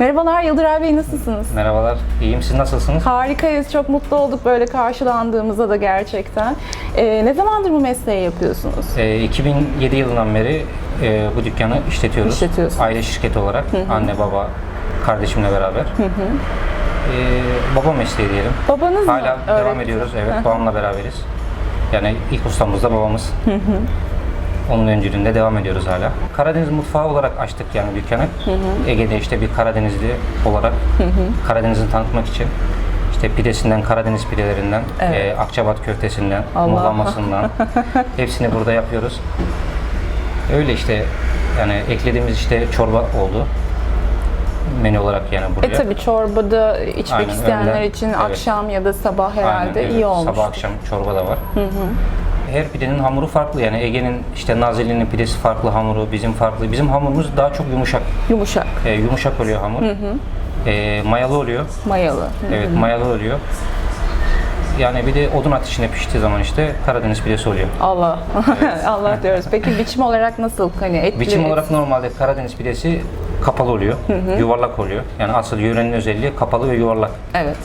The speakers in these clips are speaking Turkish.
Merhabalar Yıldıray Bey nasılsınız? Merhabalar, iyiyim. Siz nasılsınız? Harikayız. Çok mutlu olduk böyle karşılandığımızda da gerçekten. Ee, ne zamandır bu mesleği yapıyorsunuz? Ee, 2007 yılından beri e, bu dükkanı işletiyoruz. İşletiyorsunuz. Aile şirketi olarak. Anne, baba, kardeşimle beraber. Ee, baba mesleği diyelim. Babanız mı? Hala öğretti? devam ediyoruz. Evet, babamla beraberiz. Yani ilk ustamız da babamız. Onun öncülüğünde devam ediyoruz hala. Karadeniz mutfağı olarak açtık yani dükkanı. Ege'de işte bir Karadenizli olarak Karadeniz'i tanıtmak için işte pidesinden, Karadeniz pidelerinden, Evet. e, Akçabat köftesinden, Allah. muhlamasından hepsini burada yapıyoruz. Öyle işte yani eklediğimiz işte çorba oldu. Menü olarak yani buraya. E tabi çorbada içmek Aynen, isteyenler öğlen, için evet. akşam ya da sabah herhalde Aynen, evet. iyi olmuş. Sabah akşam çorba da var. Her pidenin hamuru farklı yani Ege'nin işte Nazilli'nin pidesi farklı hamuru, bizim farklı. Bizim hamurumuz daha çok yumuşak. Yumuşak, E, yumuşak oluyor hamur. E, mayalı oluyor. mayalı. Evet mayalı oluyor. Yani bir de odun ateşinde piştiği zaman işte Karadeniz pidesi oluyor. Allah. Allah diyoruz. Peki biçim olarak nasıl? Hani etli Biçim olarak normalde Karadeniz pidesi kapalı oluyor, yuvarlak oluyor. Yani asıl yörenin özelliği kapalı ve yuvarlak. Evet.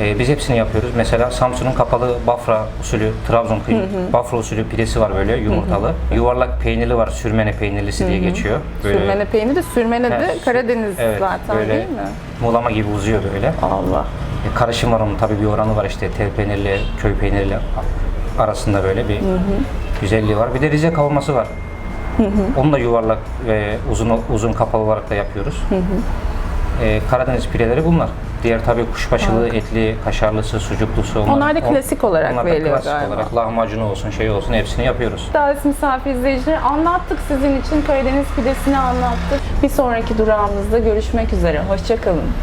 Ee, biz hepsini yapıyoruz. Mesela Samsun'un kapalı Bafra usulü, Trabzon kıyım, Bafra usulü pidesi var böyle yumurtalı. Yuvarlak peynirli var, sürmene peynirlisi diye geçiyor. Böyle, Sürmene peyniri de sürmene de Karadeniz evet, zaten böyle değil mi? Muğlama gibi uzuyor böyle. Allah. E, karışım var onun tabii bir oranı var işte tel peynirli, köy peynirli arasında böyle bir güzelliği var. Bir de Rize kavurması var. Onu da yuvarlak ve uzun uzun kapalı olarak da yapıyoruz. E, Karadeniz pideleri bunlar. Diğer tabii kuşbaşılı, etli, kaşarlısı, sucuklusu. Onlar da klasik olarak onlar da veriliyor klasik galiba. olarak lahmacunu olsun, şey olsun hepsini yapıyoruz. Davet misafir izleyicileri anlattık sizin için Karadeniz pidesini anlattık. Bir sonraki durağımızda görüşmek üzere. Hoşçakalın.